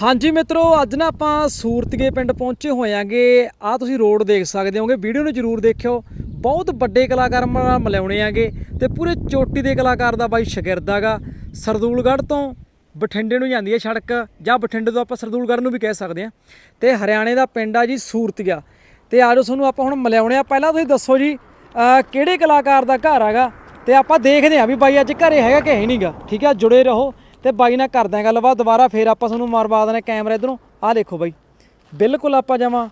ਹਾਂਜੀ ਮਿੱਤਰੋ, ਅੱਜ ਨਾ ਆਪਾਂ ਸੂਰਤਗੇ ਪਿੰਡ ਪਹੁੰਚੇ ਹੋਇਆਂਗੇ। ਆ ਤੁਸੀਂ ਰੋਡ ਦੇਖ ਸਕਦੇ ਹੋਗੇ, ਵੀਡੀਓ ਨੂੰ ਜਰੂਰ ਦੇਖਿਓ। ਬਹੁਤ ਵੱਡੇ ਕਲਾਕਾਰ ਨਾਲ ਮਿਲਾਉਣੇ ਆਗੇ ਤੇ ਪੂਰੇ ਚੋਟੀ ਦੇ ਕਲਾਕਾਰ ਦਾ ਬਾਈ ਸ਼ਾਗਿਰਦ ਹੈਗਾ ਸਰਦੂਲਗੜ੍ਹ ਤੋਂ ਬਠਿੰਡੇ ਨੂੰ ਜਾਂਦੀ ਹੈ ਸੜਕ, ਜਾਂ ਬਠਿੰਡੇ ਤੋਂ ਆਪਾਂ ਸਰਦੂਲਗੜ੍ਹ ਨੂੰ ਵੀ ਕਹਿ ਸਕਦੇ ਹਾਂ। ਤੇ ਹਰਿਆਣੇ ਦਾ ਪਿੰਡ ਆ ਜੀ ਸੂਰਤਗਾ ਤੇ ਆਜੋ ਤੁਹਾਨੂੰ ਆਪਾਂ ਹੁਣ ਮਿਲਾਉਣੇ ਆ। ਪਹਿਲਾਂ ਤੁਸੀਂ ਦੱਸੋ ਜੀ ਕਿਹੜੇ ਕਲਾਕਾਰ ਦਾ ਘਰ ਹੈਗਾ ਤੇ ਆਪਾਂ ਦੇਖਦੇ ਹਾਂ ਵੀ ਬਾਈ ਅੱਜ ਘਰੇ ਹੈਗਾ ਕਿ ਹੈ ਨਹੀਂਗਾ ਠੀਕ ਆ, ਜੁੜੇ ਰਹੋ। ਤੇ ਬਾਈ ਨਾਲ ਕਰਦੇ ਹਾਂ ਗੱਲਬਾਤ, ਦੁਬਾਰਾ ਫੇਰ ਆਪਾਂ ਤੁਹਾਨੂੰ ਮਾਰਵਾ ਦੇਣਾ ਕੈਮਰਾ ਇਧਰੋਂ। ਆਹ ਦੇਖੋ ਬਾਈ, ਬਿਲਕੁਲ ਆਪਾਂ ਜਾਵਾਂ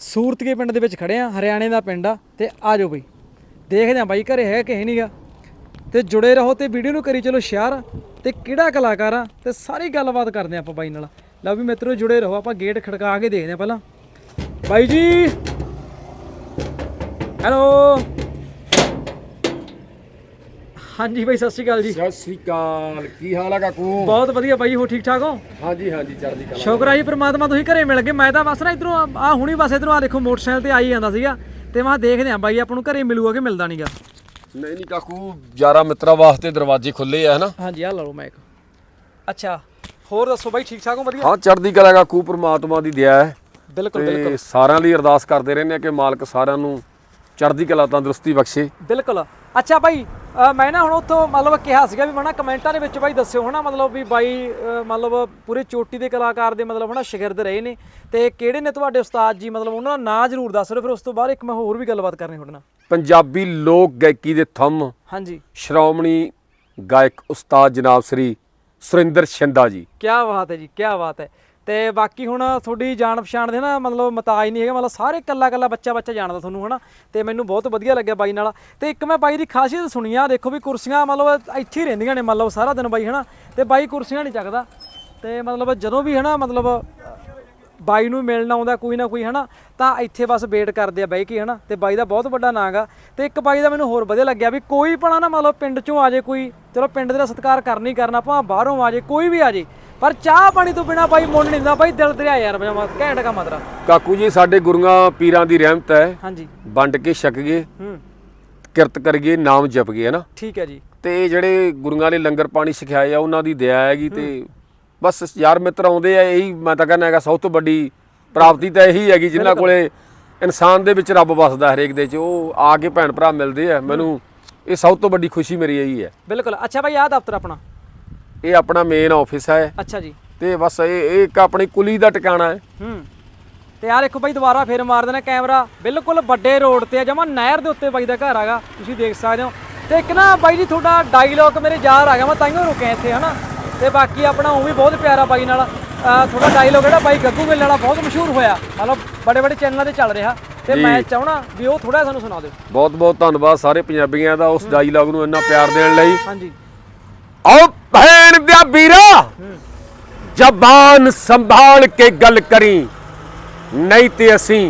ਸੂਰਤਗੇ ਪਿੰਡ ਦੇ ਵਿੱਚ ਖੜੇ ਆ, ਹਰਿਆਣੇ ਦਾ ਪਿੰਡ ਆ, ਤੇ ਆ ਜਾਓ ਬਾਈ। ਦੇਖਦੇ ਹਾਂ ਬਾਈ ਘਰੇ ਹੈ ਕਿ ਹੈ ਨਹੀਂਗਾ ਤੇ ਜੁੜੇ ਰਹੋ ਤੇ ਵੀਡੀਓ ਨੂੰ ਕਰੀ ਚਲੋ ਸ਼ੇਅਰ। ਤੇ ਕਿਹੜਾ ਕਲਾਕਾਰ ਆ, ਤੇ ਸਾਰੀ ਗੱਲਬਾਤ ਕਰਦੇ ਹਾਂ ਆਪਾਂ ਬਾਈ ਨਾਲ। ਲਓ ਵੀ ਮਿੱਤਰੋ, ਜੁੜੇ ਰਹੋ, ਆਪਾਂ ਗੇਟ ਖੜਕਾ ਕੇ ਦੇਖਦੇ ਹਾਂ ਪਹਿਲਾਂ। ਬਾਈ ਜੀ! ਹੈਲੋ! ਹਾਂਜੀ ਬਾਈ ਸਤਿ ਸ਼੍ਰੀ ਅਕਾਲ ਜੀ। ਸਤਿ ਸ੍ਰੀ ਅਕਾਲ। ਕੀ ਹਾਲ ਹੈ ਕਾਕੂ? ਬਹੁਤ ਵਧੀਆ ਬਾਈ ਹੋ ਠੀਕ ਠਾਕ ਹੋ? ਹਾਂਜੀ ਹਾਂਜੀ ਚੜ੍ਹਦੀ ਕਲਾ। ਸ਼ੁਕਰ ਆ ਜੀ ਪ੍ਰਮਾਤਮਾ ਤੁਸੀਂ ਘਰੇ ਮਿਲ ਗਏ। ਮੈਂ ਤਾਂ ਬਸ ਨਾ ਇਧਰੋਂ ਆ ਹੁਣੀ ਬਸ ਇਧਰੋਂ ਆ ਦੇਖੋ ਮੋਟਰਸਾਈਕਲ ਤੇ ਆਈ ਜਾਂਦਾ ਸੀਗਾ। ਤੇ ਮੈਂ ਦੇਖਦੇ ਆਂ ਬਾਈ ਆਪਾਂ ਨੂੰ ਘਰੇ ਮਿਲੂਗਾ ਕਿ ਮਿਲਦਾ ਨਹੀਂਗਾ ਨਹੀਂ ਨਹੀਂ ਕਾਕੂ ਯਾਰਾ ਮਿੱਤਰਾਂ ਵਾਸਤੇ ਦਰਵਾਜ਼ੇ ਖੁੱਲੇ ਆ ਹਨਾ? ਹਾਂਜੀ ਆ ਲਓ ਮੈਕ ਅੱਛਾ ਹੋਰ ਦੱਸੋ ਬਾਈ ਠੀਕ ਠਾਕ ਹੋ ਵਧੀਆ? ਹਾਂ ਚੜ੍ਹਦੀ ਕਲਾ ਕਾਕੂ ਪ੍ਰਮਾਤਮਾ ਦੀ ਦਇਆ ਹੈ। ਬਿਲਕੁਲ ਤੇ ਬਿਲਕੁਲ। ਸਾਰਿਆਂ ਲਈ ਅਰਦਾਸ ਕਰਦੇ ਰਹਿੰਦੇ ਆ ਕਿ ਮਾਲਕ ਸਾਰਿਆਂ ਨੂੰ ਚੜ੍ਹਦੀ ਕਲਾ ਤੰਦਰੁਸਤੀ ਬਖਸ਼ੇ। ਬਿਲਕੁਲ। ਅੱਛਾ ਬਾਈ ਮੈਂ ਨਾ ਹੁਣ ਉੱਥੋਂ ਮਤਲਬ ਕਿਹਾ ਸੀਗਾ ਵੀ ਮਨਾ ਕਮੈਂਟਾਂ ਦੇ ਵਿੱਚ ਬਾਈ ਦੱਸਿਓ ਹਨਾ ਮਤਲਬ ਵੀ ਬਾਈ ਮਤਲਬ ਪੂਰੇ ਚੋਟੀ ਦੇ ਕਲਾਕਾਰ ਦੇ ਮਤਲਬ ਹਨਾ ਸ਼ਾਗਿਰਦ ਰਹੇ ਨੇ ਤੇ ਕਿਹੜੇ ਨੇ ਤੁਹਾਡੇ ਉਸਤਾਦ ਜੀ? ਮਤਲਬ ਉਹਨਾਂ ਦਾ ਨਾਂ ਜ਼ਰੂਰ ਦੱਸ ਦਿਓ ਫਿਰ ਉਸ ਤੋਂ ਬਾਅਦ ਇੱਕ ਮੈਂ ਹੋਰ ਵੀ ਗੱਲਬਾਤ ਕਰਨੀ ਤੁਹਾਡੇ ਨਾਲ। ਪੰਜਾਬੀ ਲੋਕ ਗਾਇਕੀ ਦੇ ਥੰਮ ਹਾਂਜੀ। ਸ਼੍ਰੋਮਣੀ ਗਾਇਕ ਉਸਤਾਦ ਜਨਾਬ ਸ੍ਰੀ ਸੁਰਿੰਦਰ ਸ਼ਿੰਦਾ ਜੀ। ਕੀ ਬਾਤ ਹੈ ਜੀ ਕੀ ਬਾਤ ਹੈ। ਤੇ ਬਾਕੀ ਹੁਣ ਤੁਹਾਡੀ ਜਾਣ ਪਛਾਣ ਦੇ ਨਾ ਮਤਲਬ ਮਤਾਜ ਨਹੀਂ ਹੈਗਾ, ਮਤਲਬ ਸਾਰੇ ਕੱਲਾ ਕੱਲਾ ਬੱਚਾ ਬੱਚਾ ਜਾਣਦਾ ਤੁਹਾਨੂੰ, ਹਨਾ? ਤੇ ਮੈਨੂੰ ਬਹੁਤ ਵਧੀਆ ਲੱਗਿਆ ਬਾਈ ਨਾਲ। ਤੇ ਇੱਕ ਮੈਂ ਬਾਈ ਦੀ ਖਾਸੀਅਤ ਸੁਣੀ ਆ, ਦੇਖੋ ਵੀ ਕੁਰਸੀਆਂ ਮਤਲਬ ਇੱਥੇ ਹੀ ਰਹਿੰਦੀਆਂ ਨੇ ਮਤਲਬ ਸਾਰਾ ਦਿਨ ਬਾਈ, ਹਨਾ? ਤੇ ਬਾਈ ਕੁਰਸੀਆਂ ਨਹੀਂ ਚੱਕਦਾ। ਤੇ ਮਤਲਬ ਜਦੋਂ ਵੀ, ਹਨਾ, ਮਤਲਬ ਬਾਈ ਨੂੰ ਮਿਲਣ ਆਉਂਦਾ ਕੋਈ ਨਾ ਕੋਈ, ਹਨਾ, ਤਾਂ ਇੱਥੇ ਬਸ ਵੇਟ ਕਰਦੇ ਆ ਬਾਈ ਕੀ, ਹਨਾ? ਤੇ ਬਾਈ ਦਾ ਬਹੁਤ ਵੱਡਾ ਨਾਂ ਗਾ ਤੇ ਇੱਕ ਬਾਈ ਦਾ ਮੈਨੂੰ ਹੋਰ ਵਧੀਆ ਲੱਗਿਆ ਵੀ ਕੋਈ ਪਣਾ ਨਾ ਮਤਲਬ ਪਿੰਡ ਚੋਂ ਆ ਜੇ ਕੋਈ, ਚਲੋ ਪਿੰਡ ਦੇ ਦਾ ਸਤਿਕਾਰ ਕਰਨੀ ਕਰਨਾ, ਭਾਵੇਂ ਬਾਹਰੋਂ ਆ ਜੇ, ਕੋਈ ਵੀ ਆ ਜੇ ਪਰ ਚਾਹ ਪਾਣੀ ਤੋਂ ਬਿਨਾ ਬਾਈ ਮੁੰਡ ਨਹੀਂ ਦਿੰਦਾ ਬਾਈ ਦਿਲ ਦਰਿਆ ਯਾਰ ਬਜਾ ਘੈਂਟ ਕਾ ਮਤਰਾ ਕਾਕੂ ਜੀ ਸਾਡੇ ਗੁਰੂਆਂ ਪੀਰਾਂ ਦੀ ਰਹਿਮਤ ਹੈ। ਹਾਂਜੀ। ਵੰਡ ਕੇ ਛਕ ਗਏ। ਹੂੰ। ਕਿਰਤ ਕਰੀਏ ਨਾਮ ਜਪ ਗਏ ਹਨਾ? ਠੀਕ ਹੈ ਜੀ। ਤੇ ਜਿਹੜੇ ਗੁਰੂਆਂ ਨੇ ਲੰਗਰ ਪਾਣੀ ਸਿਖਾਏ ਆ ਉਹਨਾਂ ਦੀ ਦਇਆ ਹੈਗੀ ਤੇ ਬਸ ਯਾਰ ਮਿੱਤਰ ਆਉਂਦੇ ਆ ਇਹੀ ਮੈਂ ਤਾਂ ਕਹਿੰਦਾ ਹੈਗਾ ਸਭ ਤੋਂ ਵੱਡੀ ਪ੍ਰਾਪਤੀ ਤਾਂ ਇਹੀ ਹੈਗੀ ਜਿਨ੍ਹਾਂ ਕੋਲੇ ਇਨਸਾਨ ਦੇ ਵਿੱਚ ਰੱਬ ਵਸਦਾ ਹਰੇਕ ਦੇ ਚ ਉਹ ਆ ਕੇ ਭੈਣ ਭਰਾ ਮਿਲਦੇ ਆ। ਮੈਨੂੰ ਇਹ ਸਭ ਤੋਂ ਵੱਡੀ ਖੁਸ਼ੀ ਮੇਰੀ ਇਹੀ ਹੈ। ਬਿਲਕੁਲ। ਅੱਛਾ ਬਾਈ ਆਹ ਦਫ਼ਤਰ ਆਪਣਾ। ਇਹ ਆਪਣਾ ਮੇਨ ਆਫਿਸ ਹੈ। ਅੱਛਾ ਜੀ। ਤੇ ਬਸ ਇਹ ਇਹ ਇੱਕ ਆਪਣੀ ਕੁਲੀ ਦਾ ਟਿਕਾਣਾ ਹੈ। ਹੂੰ। ਤੇ ਆਹ ਦੇਖੋ ਬਾਈ ਦੁਬਾਰਾ ਫੇਰ ਮਾਰ ਦੇਣਾ ਕੈਮਰਾ। ਬਿਲਕੁਲ ਵੱਡੇ ਰੋਡ ਤੇ ਆ ਜਮਾ ਨਹਿਰ ਦੇ ਉੱਤੇ ਬਾਈ ਦਾ ਘਰ ਆਗਾ ਤੁਸੀਂ ਦੇਖ ਸਕਦੇ ਹੋ। ਤੇ ਇੱਕ ਨਾ ਬਾਈ ਜੀ ਤੁਹਾਡਾ ਡਾਇਲੌਗ ਮੇਰੇ ਯਾਦ ਆ ਗਿਆ ਮੈਂ ਤਾਈਓ ਰੁਕਿਆ ਇੱਥੇ ਹਨਾ? ਤੇ ਬਾਕੀ ਆਪਣਾ ਉਹ ਵੀ ਬਹੁਤ ਪਿਆਰਾ ਬਾਈ ਨਾਲ ਤੁਹਾਡਾ ਡਾਇਲੌਗ ਜਿਹੜਾ ਬਾਈ ਗੱਗੂ ਗਿੱਲ ਵਾਲਾ ਬਹੁਤ ਮਸ਼ਹੂਰ ਹੋਇਆ। ਮਤਲਬ ਬੜੇ ਬੜੇ ਚੈਨਲਾਂ ਤੇ ਚੱਲ ਰਿਹਾ। ਤੇ ਮੈਂ ਚਾਹਣਾ ਵੀ ਉਹ ਥੋੜਾ ਸਾਨੂੰ ਸੁਣਾ ਦਿਓ। ਬਹੁਤ ਬਹੁਤ ਧੰਨਵਾਦ ਸਾਰੇ ਪੰਜਾਬੀਆਂ ਦਾ ਉਸ ਡਾਇਲੌਗ ਨੂੰ ਇੰਨਾ ਪਿਆਰ ਦੇਣ ਲਈ। ਹਾਂਜੀ। ਓ ਭੈਣ ਦਿਆ ਵੀਰਾ ਜ਼ਬਾਨ ਸੰਭਾਲ ਕੇ ਗੱਲ ਕਰੀ। ਨਹੀਂ ਤੇ ਅਸੀਂ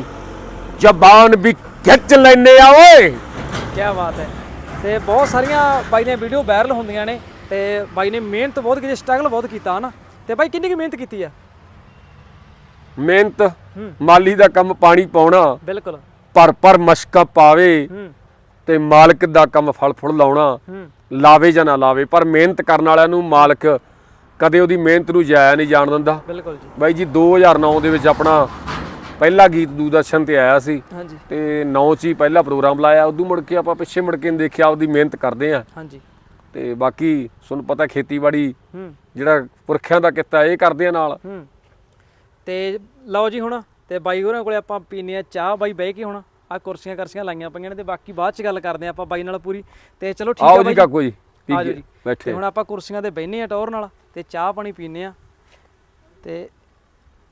ਜ਼ਬਾਨ ਵੀ ਖਿੱਚ ਲੈਨੇ ਆ ਓਏ। ਕੀ ਬਾਤ ਹੈ। ਤੇ ਬਹੁਤ ਸਾਰੀਆਂ ਬਾਈ ਨੇ ਵੀਡੀਓ ਵਾਇਰਲ ਹੁੰਦੀਆਂ ਨੇ ਤੇ ਬਾਈ ਨੇ ਮਿਹਨਤ ਬਹੁਤ ਕੀਤੀ ਸਟਰਗਲ ਬਹੁਤ ਕੀਤਾ ਹਨਾ? ਤੇ ਬਾਈ ਕਿੰਨੀ ਕੁ ਮਿਹਨਤ ਕੀਤੀ ਆ? ਮਿਹਨਤ ਮਾਲੀ ਦਾ ਕੰਮ ਪਾਣੀ ਪਾਉਣਾ ਬਿਲਕੁਲ। ਪਰ ਪਰ ਮਸ਼ਕਾਂ ਪਾਵੇ ਤੇ ਮਾਲਕ ਦਾ ਕੰਮ ਫਲ ਫੁੱਲ ਲਾਉਣਾ ਲਾਵੇ ਜਾਂ ਨਾ ਲਾਵੇ ਪਰ ਮਿਹਨਤ ਕਰਨ ਵਾਲਿਆਂ ਨੂੰ ਮਾਲਕ ਕਦੇ ਉਹਦੀ ਮਿਹਨਤ ਨੂੰ ਜਾਇਆ ਨਹੀਂ ਜਾਣ ਦਿੰਦਾ। ਬਿਲਕੁਲ ਜੀ। ਬਾਈ ਜੀ 2009 ਦੇ ਵਿੱਚ ਆਪਣਾ ਪਹਿਲਾ ਗੀਤ ਦੂਰਦਰਸ਼ਨ ਤੇ ਆਇਆ ਸੀ ਹਾਂਜੀ। ਤੇ 9 ਚ ਹੀ ਪਹਿਲਾ ਪ੍ਰੋਗਰਾਮ ਲਾਇਆ ਉਦੋਂ ਮੁੜ ਕੇ ਆਪਾਂ ਪਿੱਛੇ ਮੁੜ ਕੇ ਨੀ ਦੇਖਿਆ ਆਪਦੀ ਮਿਹਨਤ ਕਰਦੇ ਆ ਹਾਂਜੀ। ਤੇ ਬਾਕੀ ਤੁਹਾਨੂੰ ਪਤਾ ਖੇਤੀਬਾੜੀ ਜਿਹੜਾ ਪੁਰਖਿਆਂ ਦਾ ਕਿੱਤਾ ਇਹ ਕਰਦੇ ਆ ਨਾਲ। ਤੇ ਲਓ ਜੀ ਹੁਣ ਤੇ ਬਾਈ ਹੋਰਾਂ ਕੋਲੇ ਆਪਾਂ ਪੀਨੇ ਆ ਚਾਹ। ਬਾਈ ਬਹਿ ਕੇ ਹੁਣ। ਆ ਕੁਰਸੀਆਂ ਕਰਸੀਆਂ ਲਾਈਆਂ ਪਈਆਂ ਨੇ ਤੇ ਬਾਕੀ ਬਾਅਦ ਚ ਗੱਲ ਕਰਦੇ ਆ ਆਪਾਂ ਬਾਈ ਨਾਲ ਪੂਰੀ। ਤੇ ਚਲੋ ਠੀਕ ਆਓ ਆ ਜੀ ਬਾਈ ਕਾਕੂ ਜੀ ਕੇ ਜੀ। ਤੇ ਬੈਠੇ ਹੁਣ ਆਪਾਂ ਕੁਰਸੀਆਂ ਤੇ ਬਹਿਨੇ ਆ ਟੌਰ ਨਾਲ ਤੇ ਚਾਹ ਪਾਣੀ ਪੀਨੇ ਆ ਤੇ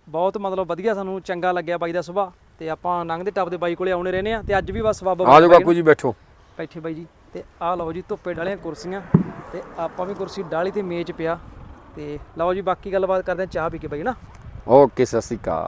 ਬਹੁਤ ਮਤਲਬ ਵਧੀਆ ਸਾਨੂੰ ਚੰਗਾ ਲੱਗਿਆ ਬਾਈ ਦਾ ਸੁਭਾਅ। ਤੇ ਆਪਾਂ ਲੰਘਦੇ ਟੱਪਦੇ ਬਾਈ ਕੋਲੇ ਆਉਣੇ ਰਹਿੰਦੇ ਆ ਤੇ ਅੱਜ ਵੀ ਬਸ ਬਾਬਾ ਆ ਜਾਓ ਕਾਕੂ ਜੀ ਬੈਠੋ। ਬੈਠੇ ਬਾਈ ਜੀ। ਤੇ ਆਹ ਲਓ ਜੀ ਧੁੱਪੇ ਡਾਲੀਆਂ ਕੁਰਸੀਆਂ। ਤੇ ਆਪਾਂ ਵੀ ਕੁਰਸੀ ਡਾਲੀ ਤੇ ਮੇਜ਼ ਪਿਆ। ਤੇ ਲਓ ਜੀ ਬਾਕੀ ਗੱਲਬਾਤ ਕਰਦੇ ਆ ਚਾਹ ਪੀ ਕੇ ਬਾਈ ਨਾ? ਓਕੇ ਸਤਿ ਸ਼੍ਰੀ ਅਕਾਲ।